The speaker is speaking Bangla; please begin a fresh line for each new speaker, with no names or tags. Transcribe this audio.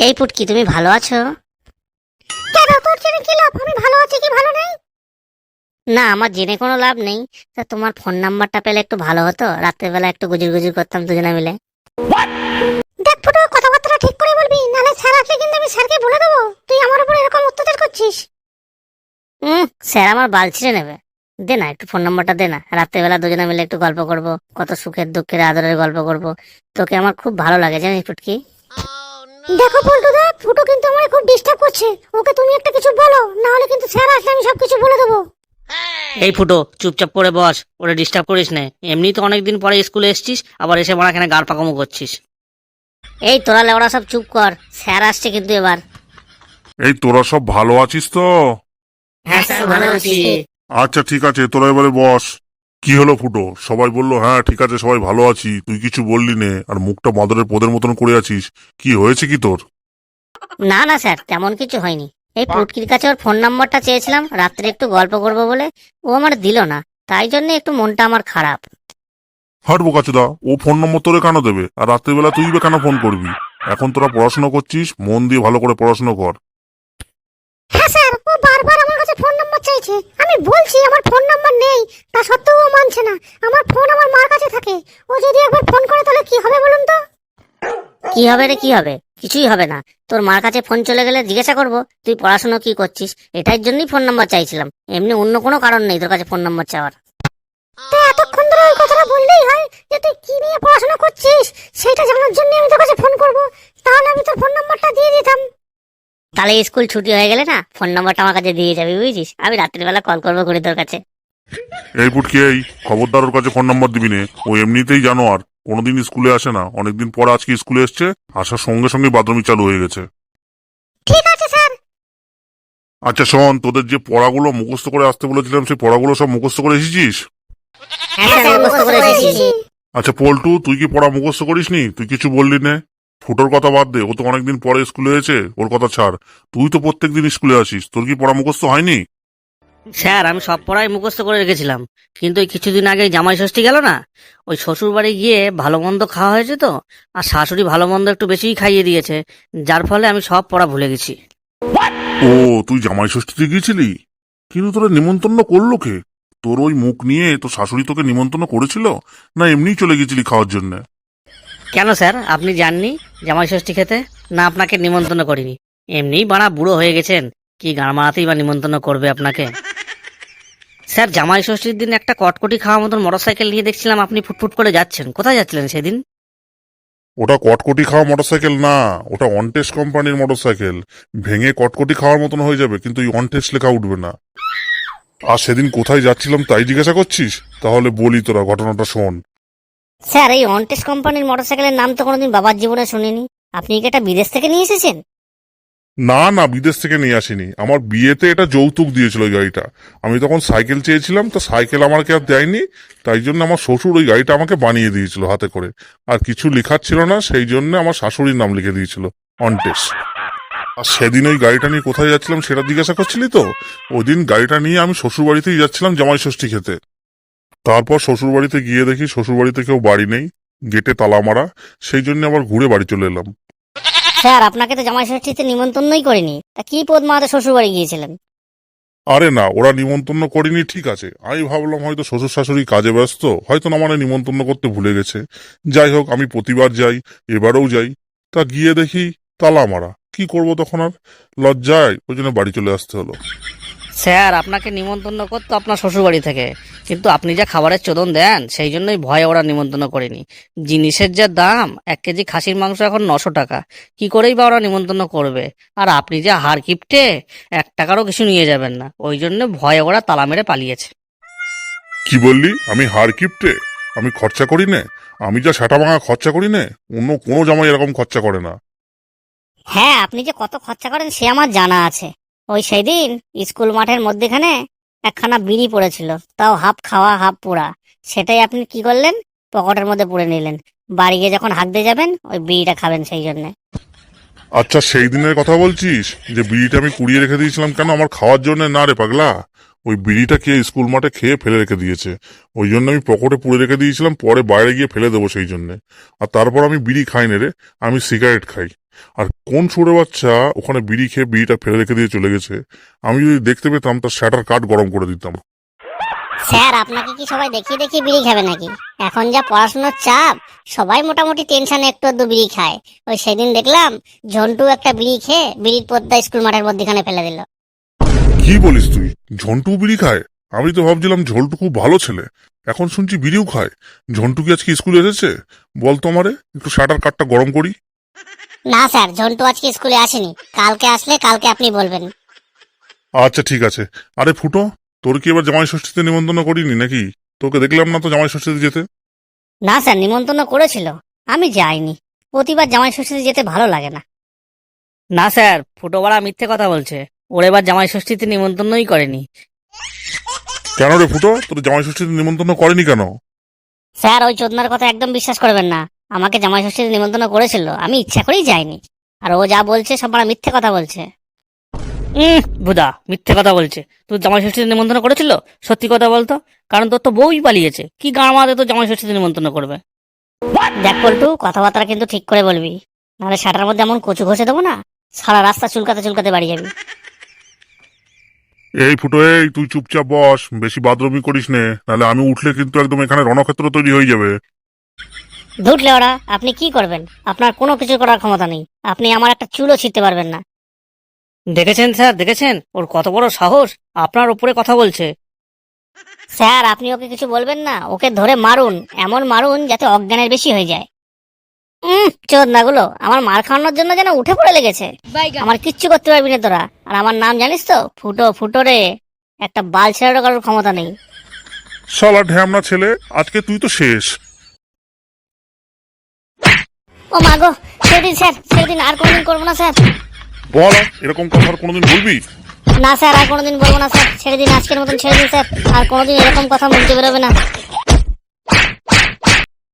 এই পুটকি তুমি ভালো আছো?
কেন তোর জেনে কি লাভ? আমি ভালো আছি কি ভালো নেই?
না আমার জেনে কোনো লাভ নেই। তা তোমার ফোন নাম্বারটা পেলে একটু ভালো হতো। রাত্রেবেলা একটু গুজুর গুজুর করতাম দুজনে মিলে।
দেখ ফুটো কথাবার্তা ঠিক করে বলবি নাহলে স্যার আসলে কিন্তু আমি স্যারকে বলে দেবো। তুই আমার উপর এরকম অত্যাচার করছিস।
হুম স্যার আমার বাল ছিঁড়ে নেবে। দে না একটু ফোন নাম্বারটা দে না। রাত্রেবেলা দুজনে মিলে একটু গল্প করব কত সুখের দুঃখের আদরের গল্প করব। তোকে আমার খুব ভালো লাগে জানিস পুটকি?
দেখো পল্টুদা ফুটো কিন্তু আমার খুব ডিস্টার্ব করছে। ওকে তুমি একটা কিছু বলো না হলে কিন্তু স্যার আসলে আমি সবকিছু বলে দেবো।
এই ফুটো চুপচাপ করে বস ওরে ডিস্টার্ব করিস না। এমনি তো অনেকদিন পরে স্কুলে এসছিস আবার এসে মারা এখানে গাল পাকামো করছিস।
এই তোরা লেওড়া সব চুপ কর স্যার আসছে কিন্তু এবার।
এই তোরা সব ভালো আছিস তো?
হ্যাঁ স্যার ভালো আছি।
আচ্ছা ঠিক আছে তোরা এবারে বস। কি হলো ফুটো? সবাই বলল হ্যাঁ ঠিক আছে সবাই ভালো আছি। তুই কিছু বললি নে। আর মুখটা মাদরের পদের মতন করে আছিস। কি হয়েছে কি তোর?
না না স্যার তেমন কিছু হয়নি। এই পুটকির কাছে ওর ফোন নাম্বারটা চেয়েছিলাম। রাত্রে একটু গল্প করব বলে ও আমার দিল না। তাই জন্য একটু মনটা আমার খারাপ।
হাট বোকাচোদা ও ফোন নম্বর তোরে কেন দেবে? আর রাত্রিবেলা তুই বা কেন ফোন করবি? এখন তোরা পড়াশোনা করছিস মন দিয়ে ভালো করে পড়াশোনা কর।
হ্যাঁ স্যার ও বারবার আমার কাছে ফোন নাম্বার চাইছে? আমি বলছি আমার ফোন নাম্বার নেই। তা সত্ত্বেও ও মানছে না। আমার ফোন আমার মার কাছে থাকে। ও যদি একবার ফোন করে তাহলে কি হবে বলুন তো?
কি হবে রে কি হবে? কিছুই হবে না। তোর মার কাছে ফোন চলে গেলে জিজ্ঞাসা করব তুই পড়াশোনা কি করছিস? এটার জন্যই ফোন নাম্বার চাইছিলাম। এমনি অন্য কোনো কারণ নেই তোর কাছে ফোন নাম্বার চাওয়ার।
এতক্ষণ ধরে ওই কথাটা বললেই হয় যে তুই কি নিয়ে পড়াশোনা করছিস? সেটা জানার জন্য আমি তোর কাছে ফোন করব। তাহলে আমি তোর ফোন নাম্বারটা দিয়ে দিতাম।
তাহলে স্কুল ছুটি হয়ে গেলে না ফোন নাম্বারটা আমার কাছে দিয়ে যাবি বুঝছিস? আমি রাত্রিবেলা কল করব করে তোর কাছে।
এই পুটকি এই খবরদার ওর কাছে ফোন নাম্বার দিবি নে। ও এমনিতেই জানো আর কোনোদিন স্কুলে আসে না। অনেকদিন পর আজকে স্কুলে এসছে আসার সঙ্গে সঙ্গে বাথরুমি চালু হয়ে গেছে।
ঠিক আছে স্যার।
আচ্ছা শোন তোদের যে পড়াগুলো মুখস্থ করে আসতে বলেছিলাম সেই পড়াগুলো সব মুখস্থ করে এসেছিস?
হ্যাঁ
আচ্ছা পল্টু তুই কি পড়া মুখস্থ করিসনি? তুই কিছু বললি নে। ফুটোর কথা বাদ দে ও তো অনেকদিন পরে স্কুলে হয়েছে ওর কথা ছাড়। তুই তো প্রত্যেকদিন স্কুলে আসিস তোর কি পড়া মুখস্থ হয়নি?
স্যার আমি সব পড়াই মুখস্থ করে রেখেছিলাম কিন্তু ওই কিছুদিন আগে জামাই ষষ্ঠী গেল না? ওই শ্বশুর বাড়ি গিয়ে ভালো মন্দ খাওয়া হয়েছে তো আর শাশুড়ি ভালো মন্দ একটু বেশিই খাইয়ে দিয়েছে যার ফলে আমি সব পড়া ভুলে গেছি।
ও তুই জামাই ষষ্ঠীতে গিয়েছিলি? কিন্তু তোরা নিমন্ত্রণ করল কে? তোর ওই মুখ নিয়ে তোর শাশুড়ি তোকে নিমন্ত্রণ করেছিল? না এমনিই চলে গেছিলি খাওয়ার জন্য?
কেন স্যার? আপনি যাননি জামাই ষষ্ঠী খেতে? না, আপনাকে নিমন্ত্রণ করিনি। এমনিই বাড়া বুড়ো হয়ে গেছেন। কি গান মারাতেই বা নিমন্ত্রণ করবে আপনাকে? স্যার, জামাই ষষ্ঠীর দিন একটা কটকটি খাওয়ার মতন মোটরসাইকেল নিয়ে দেখছিলাম আপনি ফুটফুট করে যাচ্ছেন। কোথায় যাচ্ছিলেন সেদিন?
ওটা কটকটি খাওয়া মোটরসাইকেল না, ওটা অনটেস্ট কোম্পানির মোটরসাইকেল। ভেঙে কটকটি খাওয়ার মতন হয়ে যাবে, কিন্তু এই অনটেস্ট লেখা উঠবে না। আর সেদিন কোথায় যাচ্ছিলাম তাই জিজ্ঞাসা করছিস? তাহলে বলি তোরা, ঘটনাটা শোন।
স্যার, এই অনটেস কোম্পানির মোটরসাইকেলের নাম তো কোনোদিন বাবার জীবনে শুনিনি। আপনি কি এটা বিদেশ থেকে নিয়ে এসেছেন?
না না, বিদেশ থেকে নিয়ে আসিনি। আমার বিয়েতে এটা যৌতুক দিয়েছিল ওই গাড়িটা। আমি তখন সাইকেল চেয়েছিলাম, তো সাইকেল আমাকে আর দেয়নি, তাই জন্য আমার শ্বশুর ওই গাড়িটা আমাকে বানিয়ে দিয়েছিল হাতে করে। আর কিছু লেখার ছিল না, সেই জন্য আমার শাশুড়ির নাম লিখে দিয়েছিল অনটেস আর সেদিন ওই গাড়িটা নিয়ে কোথায় যাচ্ছিলাম সেটা জিজ্ঞাসা করছিলি তো? ওই দিন গাড়িটা নিয়ে আমি শ্বশুর বাড়িতেই যাচ্ছিলাম জামাই ষষ্ঠী খেতে। তারপর শ্বশুর বাড়িতে গিয়ে দেখি শ্বশুর বাড়িতে কেউ বাড়ি নেই গেটে তালা মারা সেই জন্য আবার ঘুরে বাড়ি চলে এলাম।
স্যার আপনাকে তো জামাই ষষ্ঠীতে নিমন্ত্রণই করিনি। তা কি পদ মাতে শ্বশুর বাড়ি গিয়েছিলেন?
আরে না ওরা নিমন্ত্রণ করেনি ঠিক আছে। আমি ভাবলাম হয়তো শ্বশুর শাশুড়ি কাজে ব্যস্ত হয়তো না মানে নিমন্ত্রণ করতে ভুলে গেছে। যাই হোক আমি প্রতিবার যাই এবারেও যাই। তা গিয়ে দেখি তালা মারা। কি করব তখন আর? লজ্জায় ওই জন্য বাড়ি চলে আসতে হলো।
স্যার আপনাকে নিমন্ত্রণ করতো আপনার শ্বশুর বাড়ি থেকে। কিন্তু আপনি যা খাবারের চোদন দেন সেই জন্যই ভয়ে ওরা নিমন্ত্রণ করেনি। জিনিসের যা দাম এক কেজি খাসির মাংস এখন নশো টাকা। কি করেই বা ওরা নিমন্ত্রণ করবে? আর আপনি যা হার কিপটে এক টাকারও কিছু নিয়ে যাবেন না। ওই জন্য ভয়ে ওরা তালা মেরে পালিয়েছে।
কি বললি? আমি হার কিপটে? আমি খরচা করি নে? আমি যা সেটা ভাঙা খরচা করি নে? অন্য কোনো জামাই এরকম খরচা করে না।
হ্যাঁ আপনি যে কত খরচা করেন সে আমার জানা আছে। ওই সেদিন স্কুল মাঠের মধ্যেখানে একখানা বিড়ি পড়েছিল। তাও হাফ খাওয়া, হাফ পোড়া। সেটাই আপনি কি করলেন? পকেটের মধ্যে পুড়ে নিলেন। বাড়ি গিয়ে যখন হাঁকতে যাবেন, ওই বিড়িটা খাবেন সেই জন্য।
আচ্ছা সেই দিনের কথা বলছিস? যে বিড়িটা আমি কুড়িয়ে রেখে দিয়েছিলাম কেন? আমার খাওয়ার জন্য না রে পাগলা। ওই বিড়িটা খেয়ে স্কুল মাঠে খেয়ে ফেলে রেখে দিয়েছে। ওই জন্য আমি পকেটে পুড়ে রেখে দিয়েছিলাম, পরে বাইরে গিয়ে ফেলে দেবো সেই জন্যে। আর তারপর আমি বিড়ি খাই না রে, আমি সিগারেট খাই। আর কোন ছোট বাচ্চা ওখানে বিড়ি খেয়ে বিড়িটা ফেলে রেখে দিয়ে চলে গেছে? আমি যদি দেখতে পেতাম, তার শ্যাটার কাঠ গরম করে দিতাম।
স্যার, আপনাকে কি সবাই দেখিয়ে দেখিয়ে বিড়ি খাবে নাকি? এখন যা পড়াশোনার চাপ, সবাই মোটামুটি টেনশনে একটু আধটু বিড়ি খায়। ওই সেদিন দেখলাম, ঝন্টু একটা বিড়ি খেয়ে বিড়ির পদ্মা স্কুল মাঠের মধ্যেখানে ফেলে দিল।
কি বলিস তুই? ঝন্টু বিড়ি খায়? আমি তো ভাবছিলাম ঝন্টু খুব ভালো ছেলে। এখন শুনছি বিড়িও খায়। ঝন্টু কি আজকে স্কুলে এসেছে? বলতো আমারে একটু শাটার কাঠটা গরম করি।
না স্যার ঝন্টু আজকে স্কুলে আসেনি। কালকে আসলে কালকে আপনি বলবেন।
আচ্ছা ঠিক আছে। আরে ফুটো তোর কি এবার জামাই ষষ্ঠীতে নিমন্ত্রণ করিনি নাকি? তোকে দেখলাম না তো জামাই ষষ্ঠীতে যেতে।
না স্যার নিমন্ত্রণ করেছিল। আমি যাইনি। প্রতিবার জামাই ষষ্ঠীতে যেতে ভালো লাগে না।
না স্যার ফুটোবাড়া মিথ্যে কথা বলছে। ওর এবার জামাই ষষ্ঠীতে নিমন্ত্রণই করেনি।
কেন রে ফুটো? তোর জামাই ষষ্ঠীতে নিমন্ত্রণ করেনি কেন?
স্যার ওই চোদনার কথা একদম বিশ্বাস করবেন না। আমাকে জামাই ষষ্ঠীতে নিমন্ত্রণ করেছিল। আমি ইচ্ছা করেই যাইনি। আর ও যা বলছে সব বড় মিথ্যে কথা বলছে।
উম, বুদা মিথ্যে কথা বলছে। তুই জামাই ষষ্ঠীতে নিমন্ত্রণ করেছিল? সত্যি কথা বলতো? কারণ তোর তো বউই পালিয়েছে। কি গাঁ মাঝে তো জামাই ষষ্ঠীতে নিমন্ত্রণ করবে?
দেখ পল্টু কথাবার্তা কিন্তু ঠিক করে বলবি। নাহলে শাটার মধ্যে এমন কচু ঘষে দেবো না? সারা রাস্তা চুলকাতে চুলকাতে বাড়ি যাবি।
এই ফুটো এই তুই চুপচাপ বস বেশি বাদরমি করিস নে নাহলে আমি উঠলে কিন্তু একদম এখানে রণক্ষেত্র তৈরি হয়ে যাবে।
ধুটলে ওরা আপনি কি করবেন? আপনার কোনো কিছু করার ক্ষমতা নেই। আপনি আমার একটা চুলও ছিঁড়তে পারবেন না।
দেখেছেন স্যার দেখেছেন? ওর কত বড় সাহস আপনার উপরে কথা বলছে।
স্যার আপনি ওকে কিছু বলবেন না ওকে ধরে মারুন এমন মারুন যাতে অজ্ঞানের বেশি হয়ে যায়। চোদনাগুলো আমার মার খাওয়ানোর জন্য যেন উঠে পড়ে লেগেছে। আমার কিচ্ছু করতে পারবি না তোরা। আর আমার নাম জানিস তো? ফুটো ফুটো রে। একটা বাল ছেড়ারও কারোর ক্ষমতা নেই।
শালা ঢ্যামনা ছেলে আজকে তুই তো শেষ।
ও মাগো সেদিন স্যার সেদিন আর কোনোদিন করব না স্যার।
বল এরকম কথা আর কোনোদিন বলবি?
না স্যার আর কোনোদিন বলব না স্যার। ছেড়ে দিন আজকের মতন ছেড়ে দিন স্যার। আর কোনোদিন এরকম কথা মুখতে বেরোবে না।